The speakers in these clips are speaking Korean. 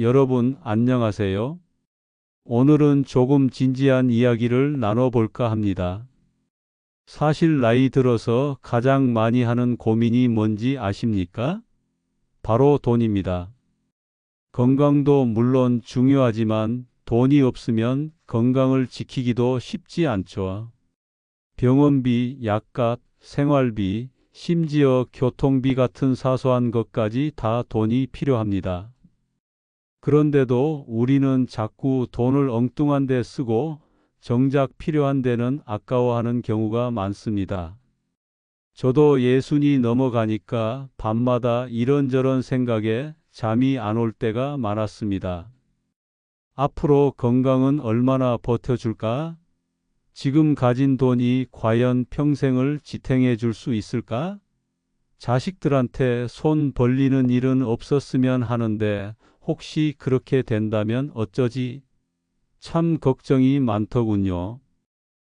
여러분 안녕하세요. 오늘은 조금 진지한 이야기를 나눠볼까 합니다. 사실 나이 들어서 가장 많이 하는 고민이 뭔지 아십니까? 바로 돈입니다. 건강도 물론 중요하지만 돈이 없으면 건강을 지키기도 쉽지 않죠. 병원비, 약값, 생활비, 심지어 교통비 같은 사소한 것까지 다 돈이 필요합니다. 그런데도 우리는 자꾸 돈을 엉뚱한 데 쓰고 정작 필요한 데는 아까워하는 경우가 많습니다. 저도 예순이 넘어가니까 밤마다 이런저런 생각에 잠이 안 올 때가 많았습니다. 앞으로 건강은 얼마나 버텨줄까? 지금 가진 돈이 과연 평생을 지탱해 줄 수 있을까? 자식들한테 손 벌리는 일은 없었으면 하는데 혹시 그렇게 된다면 어쩌지? 참 걱정이 많더군요.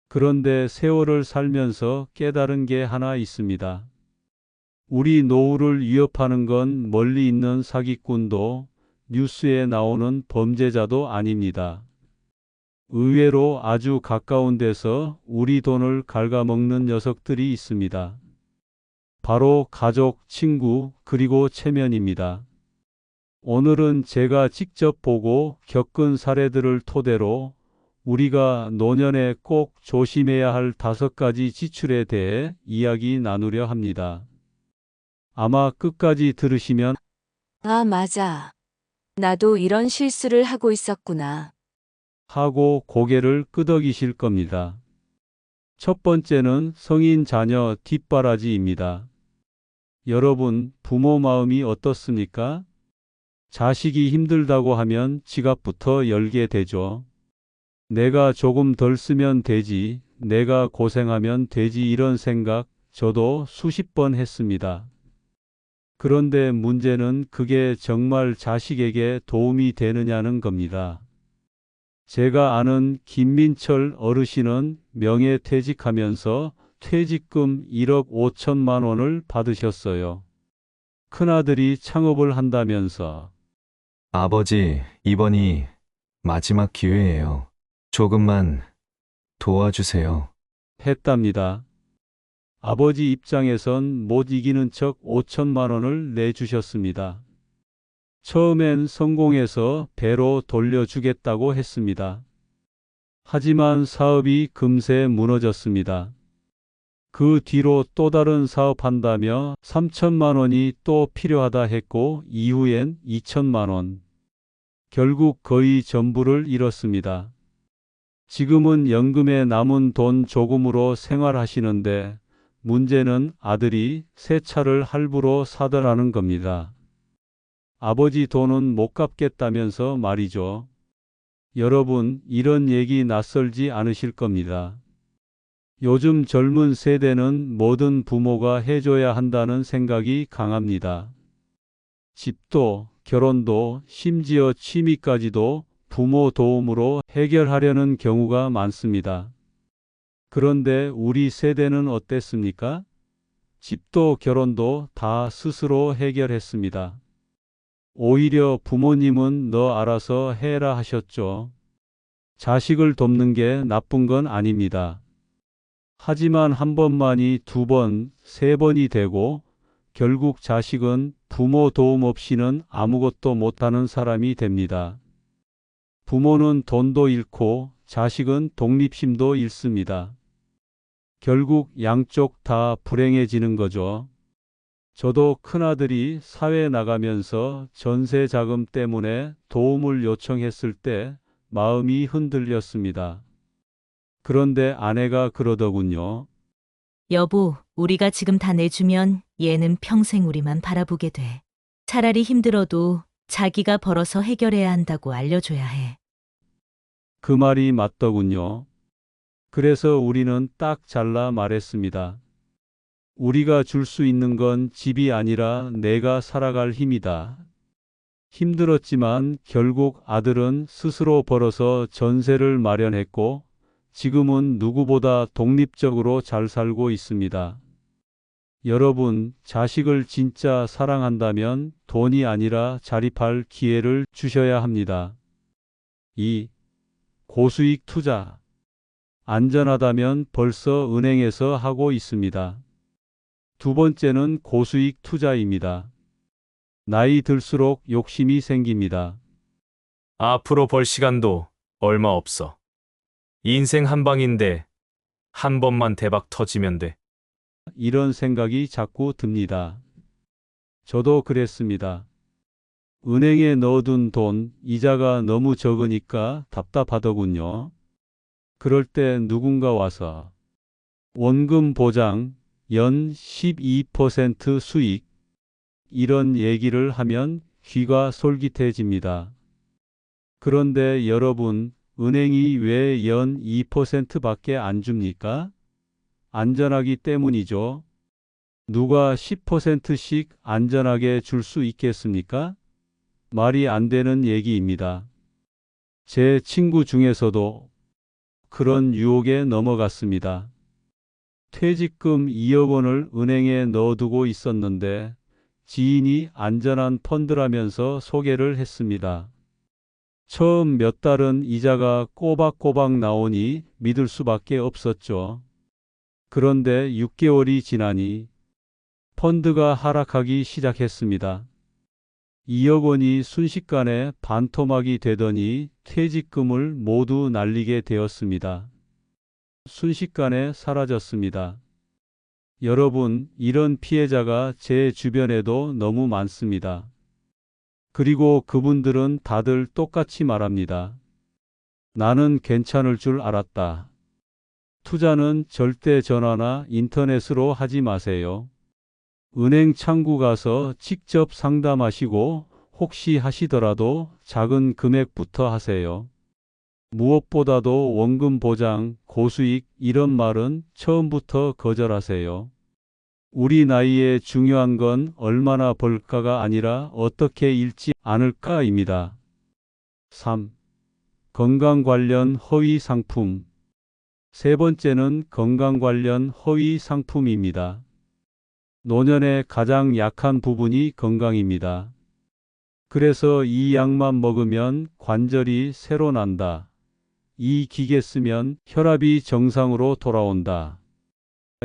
그런데 세월을 살면서 깨달은 게 하나 있습니다. 우리 노후를 위협하는 건 멀리 있는 사기꾼도 뉴스에 나오는 범죄자도 아닙니다. 의외로 아주 가까운 데서 우리 돈을 갉아먹는 녀석들이 있습니다. 바로 가족, 친구, 그리고 체면입니다. 오늘은 제가 직접 보고 겪은 사례들을 토대로 우리가 노년에 꼭 조심해야 할 다섯 가지 지출에 대해 이야기 나누려 합니다. 아마 끝까지 들으시면 아, 맞아. 나도 이런 실수를 하고 있었구나. 하고 고개를 끄덕이실 겁니다. 첫 번째는 성인 자녀 뒷바라지입니다. 여러분, 부모 마음이 어떻습니까? 자식이 힘들다고 하면 지갑부터 열게 되죠. 내가 조금 덜 쓰면 되지, 내가 고생하면 되지 이런 생각 저도 수십 번 했습니다. 그런데 문제는 그게 정말 자식에게 도움이 되느냐는 겁니다. 제가 아는 김민철 어르신은 명예퇴직하면서 퇴직금 1억 5천만 원을 받으셨어요. 큰아들이 창업을 한다면서 아버지, 이번이 마지막 기회예요. 조금만 도와주세요. 했답니다. 아버지 입장에선 못 이기는 척 5천만 원을 내주셨습니다. 처음엔 성공해서 배로 돌려주겠다고 했습니다. 하지만 사업이 금세 무너졌습니다. 그 뒤로 또 다른 사업한다며 3천만 원이 또 필요하다 했고 이후엔 2천만 원. 결국 거의 전부를 잃었습니다. 지금은 연금에 남은 돈 조금으로 생활하시는데 문제는 아들이 새 차를 할부로 사더라는 겁니다. 아버지 돈은 못 갚겠다면서 말이죠. 여러분, 이런 얘기 낯설지 않으실 겁니다. 요즘 젊은 세대는 모든 부모가 해줘야 한다는 생각이 강합니다. 집도, 결혼도, 심지어 취미까지도 부모 도움으로 해결하려는 경우가 많습니다. 그런데 우리 세대는 어땠습니까? 집도 결혼도 다 스스로 해결했습니다. 오히려 부모님은 너 알아서 해라 하셨죠. 자식을 돕는 게 나쁜 건 아닙니다. 하지만 한 번만이 두 번, 세 번이 되고 결국 자식은 부모 도움 없이는 아무것도 못하는 사람이 됩니다. 부모는 돈도 잃고 자식은 독립심도 잃습니다. 결국 양쪽 다 불행해지는 거죠. 저도 큰아들이 사회 나가면서 전세 자금 때문에 도움을 요청했을 때 마음이 흔들렸습니다. 그런데 아내가 그러더군요. 여보, 우리가 지금 다 내주면 얘는 평생 우리만 바라보게 돼. 차라리 힘들어도 자기가 벌어서 해결해야 한다고 알려줘야 해. 그 말이 맞더군요. 그래서 우리는 딱 잘라 말했습니다. 우리가 줄 수 있는 건 집이 아니라 내가 살아갈 힘이다. 힘들었지만 결국 아들은 스스로 벌어서 전세를 마련했고 지금은 누구보다 독립적으로 잘 살고 있습니다. 여러분, 자식을 진짜 사랑한다면 돈이 아니라 자립할 기회를 주셔야 합니다. 2. 고수익 투자. 안전하다면 벌써 은행에서 하고 있습니다. 두 번째는 고수익 투자입니다. 나이 들수록 욕심이 생깁니다. 앞으로 벌 시간도 얼마 없어. 인생 한 방인데 한 번만 대박 터지면 돼. 이런 생각이 자꾸 듭니다. 저도 그랬습니다. 은행에 넣어둔 돈 이자가 너무 적으니까 답답하더군요. 그럴 때 누군가 와서 원금 보장 연 12% 수익 이런 얘기를 하면 귀가 솔깃해집니다. 그런데 여러분, 은행이 왜 연 2%밖에 안 줍니까? 안전하기 때문이죠. 누가 10%씩 안전하게 줄 수 있겠습니까? 말이 안 되는 얘기입니다. 제 친구 중에서도 그런 유혹에 넘어갔습니다. 퇴직금 2억 원을 은행에 넣어두고 있었는데 지인이 안전한 펀드라면서 소개를 했습니다. 처음 몇 달은 이자가 꼬박꼬박 나오니 믿을 수밖에 없었죠. 그런데 6개월이 지나니 펀드가 하락하기 시작했습니다. 2억 원이 순식간에 반토막이 되더니 퇴직금을 모두 날리게 되었습니다. 순식간에 사라졌습니다. 여러분, 이런 피해자가 제 주변에도 너무 많습니다. 그리고 그분들은 다들 똑같이 말합니다. 나는 괜찮을 줄 알았다. 투자는 절대 전화나 인터넷으로 하지 마세요. 은행 창구 가서 직접 상담하시고 혹시 하시더라도 작은 금액부터 하세요. 무엇보다도 원금 보장, 고수익 이런 말은 처음부터 거절하세요. 우리 나이에 중요한 건 얼마나 벌까가 아니라 어떻게 잃지 않을까입니다. 3. 건강 관련 허위 상품. 세 번째는 건강 관련 허위 상품입니다. 노년의 가장 약한 부분이 건강입니다. 그래서 이 약만 먹으면 관절이 새로 난다. 이 기계 쓰면 혈압이 정상으로 돌아온다.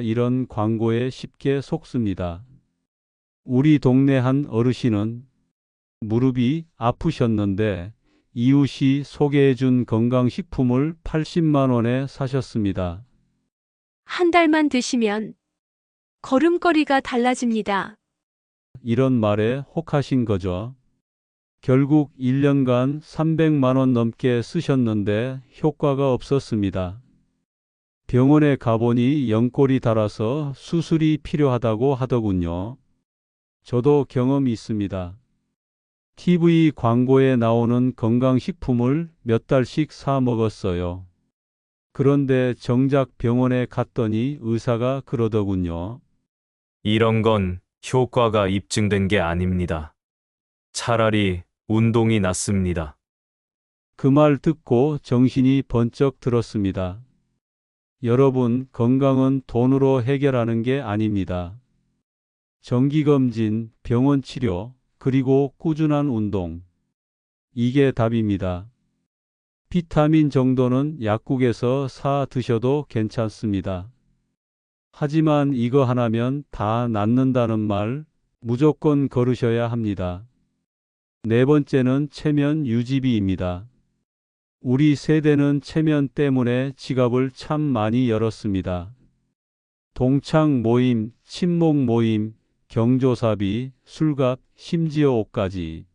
이런 광고에 쉽게 속습니다. 우리 동네 한 어르신은 무릎이 아프셨는데 이웃이 소개해준 건강식품을 80만 원에 사셨습니다. 한 달만 드시면 걸음걸이가 달라집니다. 이런 말에 혹하신 거죠. 결국 1년간 300만 원 넘게 쓰셨는데 효과가 없었습니다. 병원에 가보니 연골이 닳아서 수술이 필요하다고 하더군요. 저도 경험이 있습니다. TV 광고에 나오는 건강식품을 몇 달씩 사 먹었어요. 그런데 정작 병원에 갔더니 의사가 그러더군요. 이런 건 효과가 입증된 게 아닙니다. 차라리 운동이 낫습니다. 그 말 듣고 정신이 번쩍 들었습니다. 여러분, 건강은 돈으로 해결하는 게 아닙니다. 정기검진, 병원 치료, 그리고 꾸준한 운동. 이게 답입니다. 비타민 정도는 약국에서 사 드셔도 괜찮습니다. 하지만 이거 하나면 다 낫는다는 말 무조건 걸으셔야 합니다. 네 번째는 체면 유지비입니다. 우리 세대는 체면 때문에 지갑을 참 많이 열었습니다. 동창 모임, 친목 모임, 경조사비, 술값, 심지어 옷까지.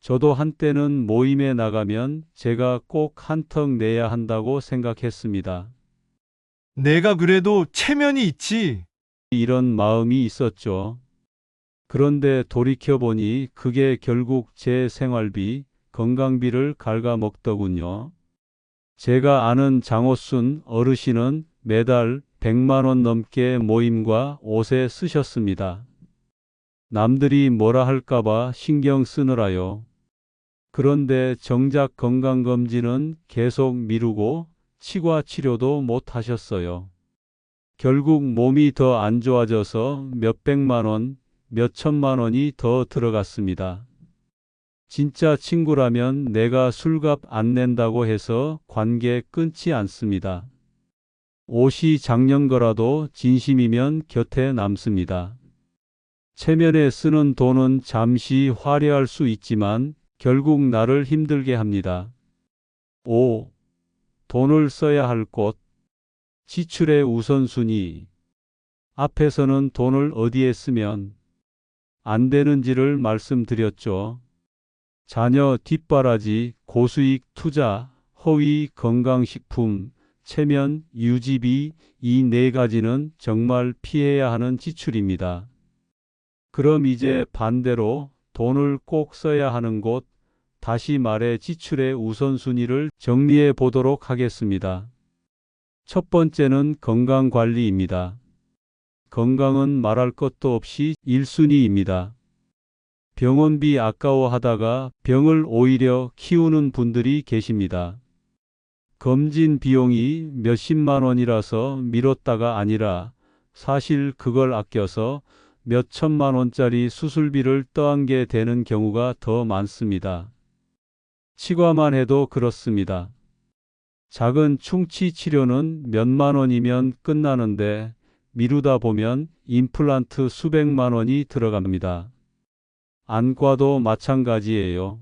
저도 한때는 모임에 나가면 제가 꼭 한턱 내야 한다고 생각했습니다. 내가 그래도 체면이 있지. 이런 마음이 있었죠. 그런데 돌이켜보니 그게 결국 제 생활비, 건강비를 갉아먹더군요. 제가 아는 장호순 어르신은 매달 100만 원 넘게 모임과 옷에 쓰셨습니다. 남들이 뭐라 할까봐 신경 쓰느라요. 그런데 정작 건강검진은 계속 미루고 치과 치료도 못 하셨어요. 결국 몸이 더 안 좋아져서 몇백만 원, 몇천만 원이 더 들어갔습니다. 진짜 친구라면 내가 술값 안 낸다고 해서 관계 끊지 않습니다. 옷이 작년 거라도 진심이면 곁에 남습니다. 체면에 쓰는 돈은 잠시 화려할 수 있지만 결국 나를 힘들게 합니다. 5. 돈을 써야 할 곳. 지출의 우선순위. 앞에서는 돈을 어디에 쓰면 안 되는지를 말씀드렸죠. 자녀 뒷바라지, 고수익 투자, 허위 건강식품, 체면, 유지비 이 네 가지는 정말 피해야 하는 지출입니다. 그럼 이제 반대로 돈을 꼭 써야 하는 곳, 다시 말해 지출의 우선순위를 정리해 보도록 하겠습니다. 첫 번째는 건강관리입니다. 건강은 말할 것도 없이 1순위입니다. 병원비 아까워하다가 병을 오히려 키우는 분들이 계십니다. 검진 비용이 몇십만 원이라서 미뤘다가 아니라 사실 그걸 아껴서 몇천만 원짜리 수술비를 떠안게 되는 경우가 더 많습니다. 치과만 해도 그렇습니다. 작은 충치 치료는 몇만 원이면 끝나는데 미루다 보면 임플란트 수백만 원이 들어갑니다. 안과도 마찬가지예요.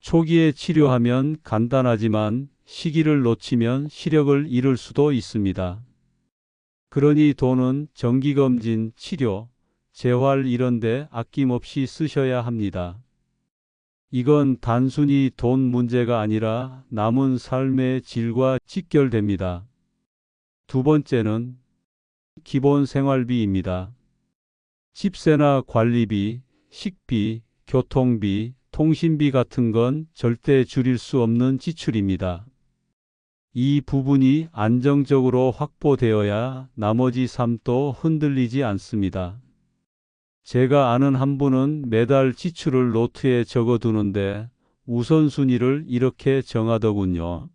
초기에 치료하면 간단하지만 시기를 놓치면 시력을 잃을 수도 있습니다. 그러니 돈은 정기검진, 치료, 재활 이런데 아낌없이 쓰셔야 합니다. 이건 단순히 돈 문제가 아니라 남은 삶의 질과 직결됩니다. 두 번째는 기본 생활비입니다. 집세나 관리비, 식비, 교통비, 통신비 같은 건 절대 줄일 수 없는 지출입니다. 이 부분이 안정적으로 확보되어야 나머지 삶도 흔들리지 않습니다. 제가 아는 한 분은 매달 지출을 노트에 적어두는데 우선순위를 이렇게 정하더군요.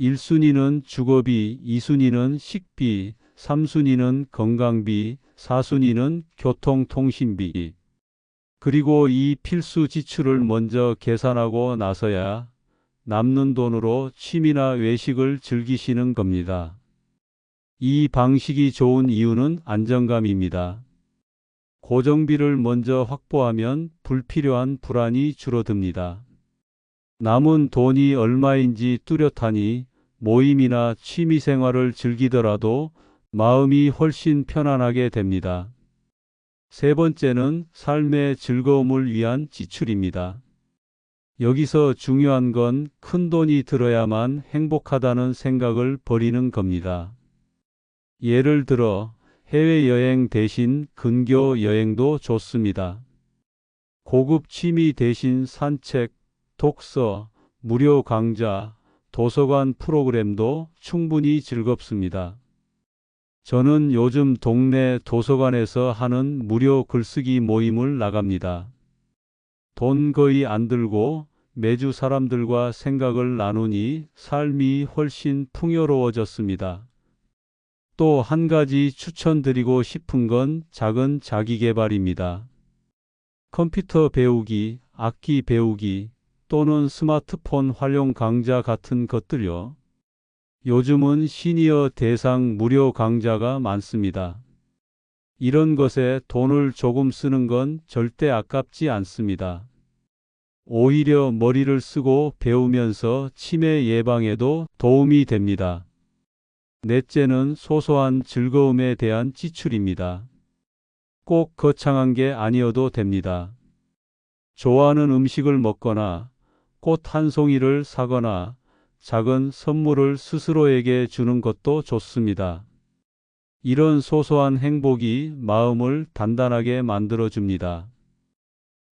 1순위는 주거비, 2순위는 식비, 3순위는 건강비, 4순위는 교통통신비. 그리고 이 필수 지출을 먼저 계산하고 나서야 남는 돈으로 취미나 외식을 즐기시는 겁니다. 이 방식이 좋은 이유는 안정감입니다. 고정비를 먼저 확보하면 불필요한 불안이 줄어듭니다. 남은 돈이 얼마인지 뚜렷하니 모임이나 취미 생활을 즐기더라도 마음이 훨씬 편안하게 됩니다. 세 번째는 삶의 즐거움을 위한 지출입니다. 여기서 중요한 건 큰 돈이 들어야만 행복하다는 생각을 버리는 겁니다. 예를 들어 해외여행 대신 근교 여행도 좋습니다. 고급 취미 대신 산책, 독서, 무료 강좌, 도서관 프로그램도 충분히 즐겁습니다. 저는 요즘 동네 도서관에서 하는 무료 글쓰기 모임을 나갑니다. 돈 거의 안 들고 매주 사람들과 생각을 나누니 삶이 훨씬 풍요로워졌습니다. 또 한 가지 추천드리고 싶은 건 작은 자기 개발입니다. 컴퓨터 배우기, 악기 배우기 또는 스마트폰 활용 강좌 같은 것들요. 요즘은 시니어 대상 무료 강좌가 많습니다. 이런 것에 돈을 조금 쓰는 건 절대 아깝지 않습니다. 오히려 머리를 쓰고 배우면서 치매 예방에도 도움이 됩니다. 넷째는 소소한 즐거움에 대한 지출입니다. 꼭 거창한 게 아니어도 됩니다. 좋아하는 음식을 먹거나 꽃 한 송이를 사거나 작은 선물을 스스로에게 주는 것도 좋습니다. 이런 소소한 행복이 마음을 단단하게 만들어줍니다.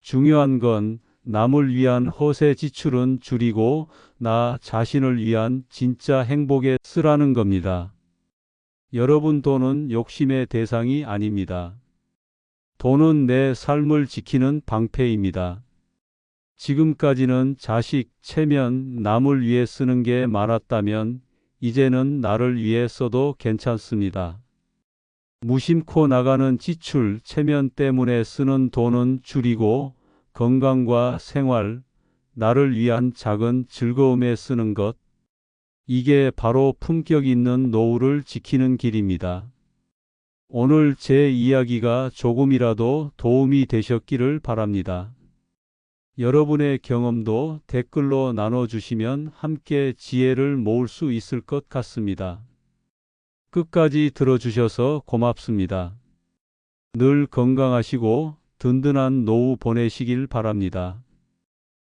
중요한 건 남을 위한 허세 지출은 줄이고 나 자신을 위한 진짜 행복에 쓰라는 겁니다. 여러분 돈은 욕심의 대상이 아닙니다. 돈은 내 삶을 지키는 방패입니다. 지금까지는 자식, 체면, 남을 위해 쓰는 게 많았다면 이제는 나를 위해 써도 괜찮습니다. 무심코 나가는 지출, 체면 때문에 쓰는 돈은 줄이고 건강과 생활, 나를 위한 작은 즐거움에 쓰는 것. 이게 바로 품격 있는 노후를 지키는 길입니다. 오늘 제 이야기가 조금이라도 도움이 되셨기를 바랍니다. 여러분의 경험도 댓글로 나눠주시면 함께 지혜를 모을 수 있을 것 같습니다. 끝까지 들어주셔서 고맙습니다. 늘 건강하시고 든든한 노후 보내시길 바랍니다.